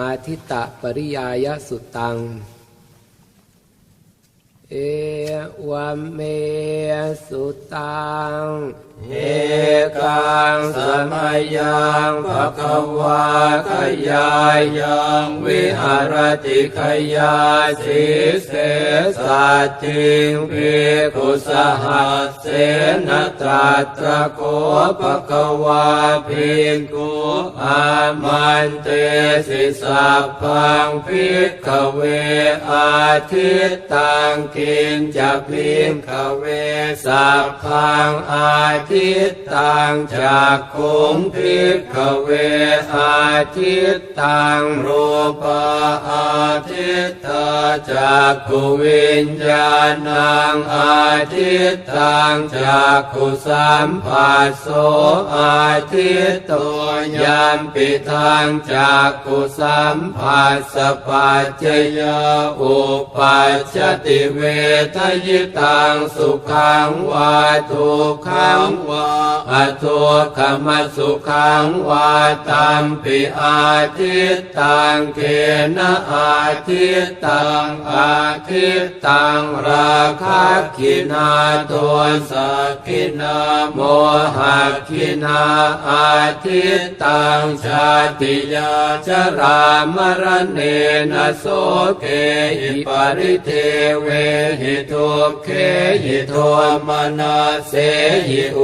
อาทิตตปริยายสุตัง เอวัเมสุตังเอกังสมัยยังภะคะวาขยายยังวิหารติขยาสิเสสัจจิงภิกุสหัสเสนตัตระโกภะคะวาภิกขุอามันเตสิสัพพังภิกขเวอาทิตตังกินจะพิงขเวสัพพังอาทิตตังจากขุงภิกเวอาทิตตังรูปอาทิตตาจากขุวิญญาณังอาทิตตังจากขุสัมผัสโสอาทิตโตยามปิทังจากขุสัมผัสสปัจจยาอุปัชชติเวทยิตังสุขังวาทุกขังวาอทุกขมสุขังวาตัมปิอาทิตตังเกนะอาทิตตังอาทิตตังราคะกินาตัวสักกินาโมหะกินาอาทิตตังชาติยาชรามรณเนนโสเกหิปริเทเวหิทุเขหิโทมนาเสหิอุ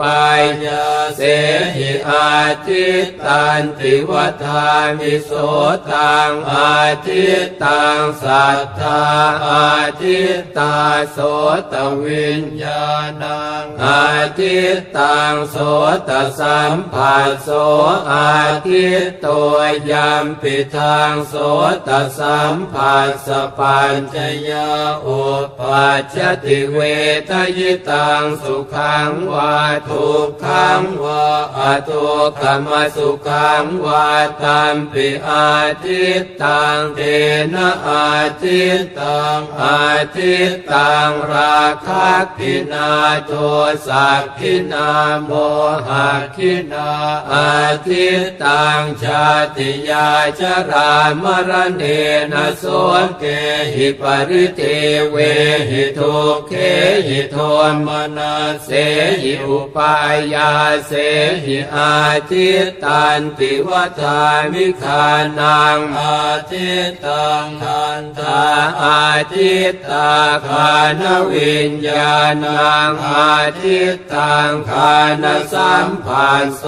ปายาเสหิอาทิตตันติวัฏามิโสตังอาทิตตังสัทธาอาทิตตาโสตวิญญาณังอาทิตตังโสตสัมผัสโสอาทิตตัวยามปิทางโสตสัมผัสสปัญจยาอุปัชชติเวทยิตังสุขังวาททุกขังวาอทุกขมสุขังวาตัมปิอาทิตตังเตนะอาทิตตังอาทิตตังราคะกินาโทสักกินาโมหะกินาอาทิตตังชาติยาชรามรณเนนะโสเกหิปริเทเวหิทุกเขหิโทมนาเสหิอุปายาเสหิอาทิตตันติวัฏามิคานังอาทิตตังทันตาอาทิตตาคานวิญญาณังอาทิตตังคานสัมผัสโส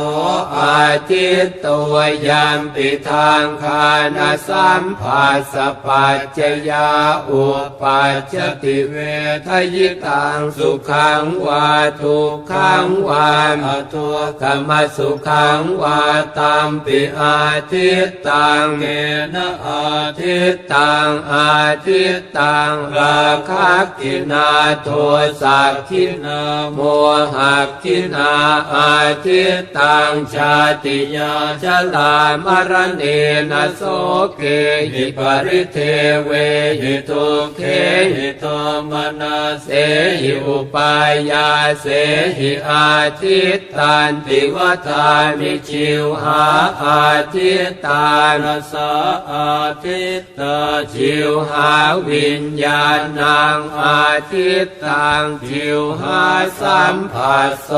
อาทิตตัวยามปิทางคานสัมผัสสะปัจจยาอุปัชชติเวทยิตังสุขังวาทุกขังวาอทุกขมสุขังวาตัมปิอาทิตตังเกนะอาทิตตังอาทิตตังราคะกินาโทสักขินาโมหะกินาอาทิตตังชาติยาชลามรณเนโสเกหิปริเทเวหิทุเขหิโทมนาเสหิอุปายาเสหิอาทิตตันติวัฏามิชิวหาอาทิตตานสาอาทิตตาชิวหาวิญญาณังอาทิตตังชิวหาสัมผัสโส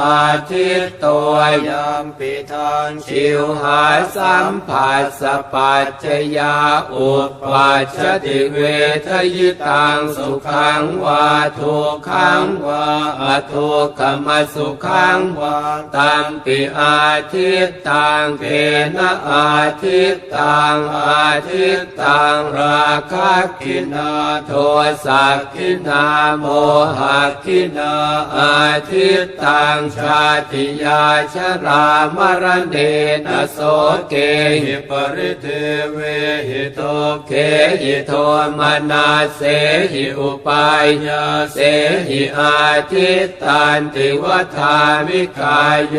อาทิตตัวยามปิทางชิวหาสัมผัสสปัจจยาอุปัชชติเวทยิตังสุขังวาทุกขังวาอทุกขมสุขังวาตัมปิอาทิตตังเกนะอาทิตตังอาทิตตังราคะกินาโทสักกินาโมหะกินาอาทิตตังชาติยาชรามรณเนนโสเกหิปริเทเวหิโตเกหิโทมนาเสหิอุปายาเสหิอาทิตตันติวฏามิกายโย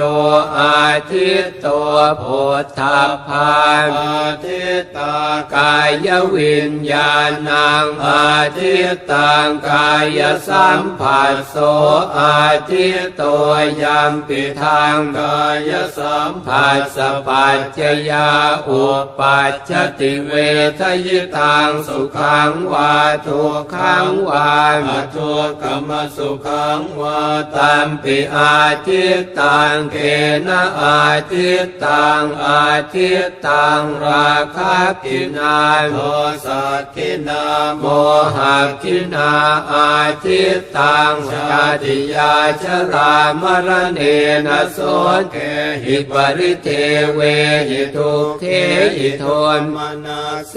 อาทิตตัวโพธาภานอาทิตตากายวิญญาณังอาทิตตังกายสัมผัสโสอาทิตโตยามปิทางกายสัมผัสสะปัจจยาอุปัจจติเวทยิตังสุขังวาทุกขังวาทุกขมสุขังวาตัมปิอาทิตตังเกนะอาทิตตังอาทิตตังราคะกินาโทสักกินาโมหะกินาอาทิตตังชาติยาชรามรณเนนะโสเกหิปริเทเวหิทุเทหิโทนมนาเส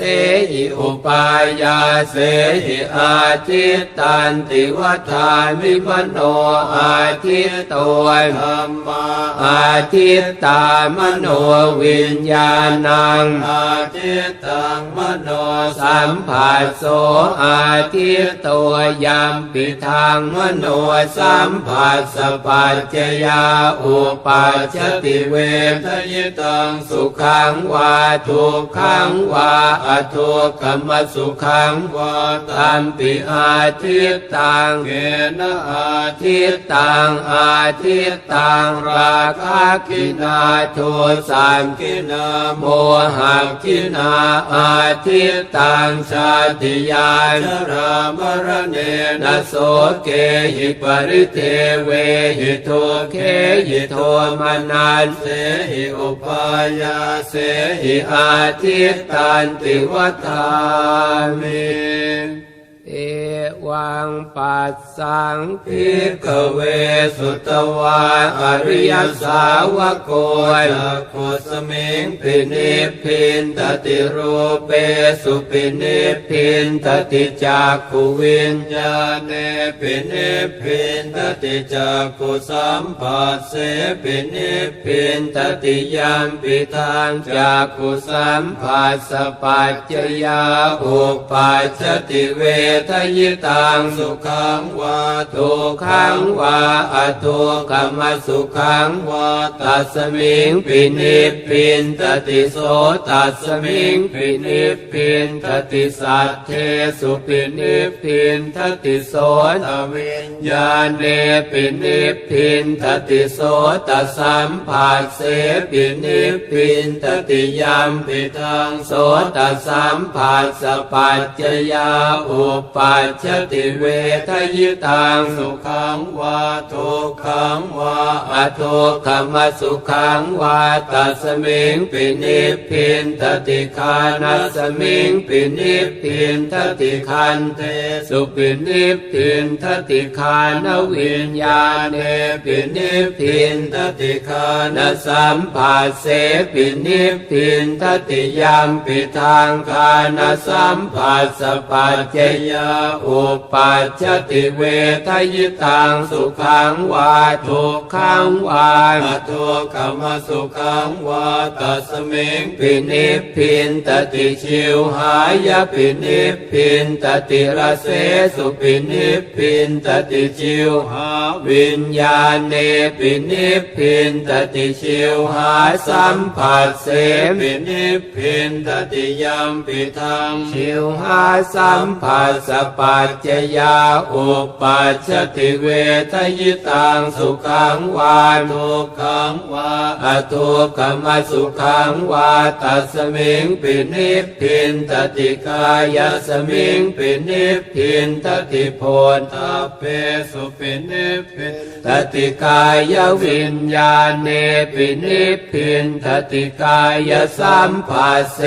หิอุปายาเสหิอาทิตตันติวัฏามิมโนอาทิตโตธรรมอาทิตตามโนวิญญาณังอาทิตตังมโนสัมผัสโสอาทิตโตยามปิทางมโนสัมผัสสปัจจยาอุปัจจติเวทยิตังสุขังวาทุกขังวาอทุกขมสุขังวาตัมปิอาทิตตังเกนะอาทิตตังอาทิตตังราคะกินาโทสามกินาโมหะกินาอาทิตตังชาติยาชรามรเนนโสเกหิปริเทเวหิโทเคหิโทมนันเสหิอุปายาเสหิอาทิตตันติวัฏามิ เอวังปัสสังพิกเวสุตวาอริยสาวโกจักขุสมิงปินิพินตติรูเปสุปินิพินตติจักขุวิญญาเนปินิพินตติจักขุสัมผัสเสปินิพินตติยามปิทางจักขุสัมผัสสะปัจจยาอุปัจจติเวทยิตังสุขังวาทุขังวาอทุกขมสุขังวาตัสมิงปินิพพินตติโสตัสมิงปินิพพินตติสัทเทสุปินิพพินตติโสตวิญญาเนปินิพพินตติโสตัสัมผัสเสปินิพพินตติยามปิทังโสตัสัมผัสสปัจจยาอุปปัจจติเวทยิตังสุขังวาทุกขังวาอทุกขมสุขังวาตัสมิงปินิพินตติคานัสมิงปินิพินตติคันเทสุปินิพินตติคานวิญญาเนปินิพินตติคานสัมผัสเสปินิพินตติยามปิทางคานสัมผัสสปัจเจยาอุปัจจติเวทยิตังสุขังวาทุกขังวาอทุกขมสุขังวาตัสมิงปินิพินตติชิวหายปินิพินตติระเสสุปินิพินตติชิวหาวิญญาณเนปินิพินตติชิวหาสัมผัสเสปินิพพินตติยามปิทังชิวหาสัมผัสสปัจจยาอุปัจจติเวทยิตังสุขังวาทุกขังวาอทุกขมสุขังวาตัสมิงปินิพพินตติกายสมิงปินิพพินตติโพนทัพเพสุปินิพพินตติกายวิญญาเนปินิพพินตติกายสัมผัสเส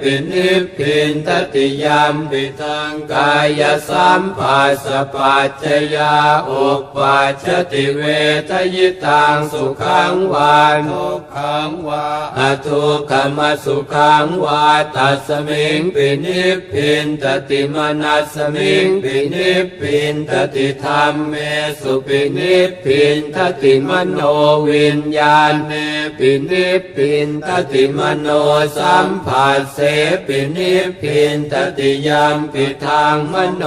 ปินิพพินตติยามปิทังกายยสัมผัสสะปัจจยาอุปัจจติเวทยิตังสุขังวาทุกขังวาอทุกขมสุขังวาตัสมิงปินิพินตติมนัสมิงปินิพินตติธรรมเมสุปินิพินตติมโนวิญญาณเนปินิพินตติมโนสัมผัสเสปินิพพินตติยามปิทางมโน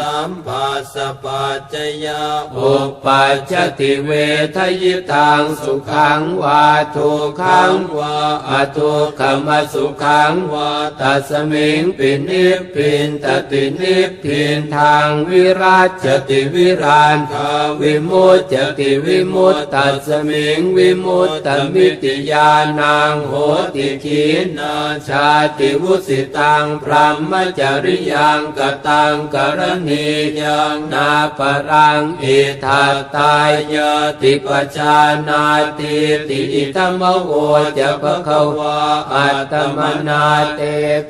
สัมปัสสะปัจจยาอุปัจจติเวทยิตังสุขังวาทุขังวาอทุขมสุขังวาตัสมิงปินิพินตตินิพินทางวิราชติวิรานทาวิมุตจติวิมุตตัสมิงวิมุตตมิติญาณังโหติขีนาชาติวุสิตังพรหมจริยังกตังกรณียังนาปรังอิทัตตายติปชานาติติอิตมโวจะภควาอัตมนาเต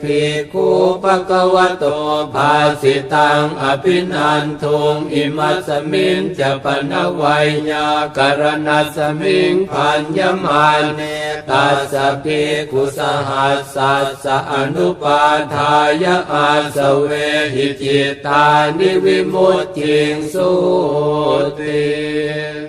ภิกขุภควโตภาสิตังอภินันทุงอิมัสมิงจะปนวัยยากรณสมิงพันยมานเนตัสภิกขุสหัสสัสสะอนุปาทายะอาสเวหิจิตานิวิมุตติงสุติ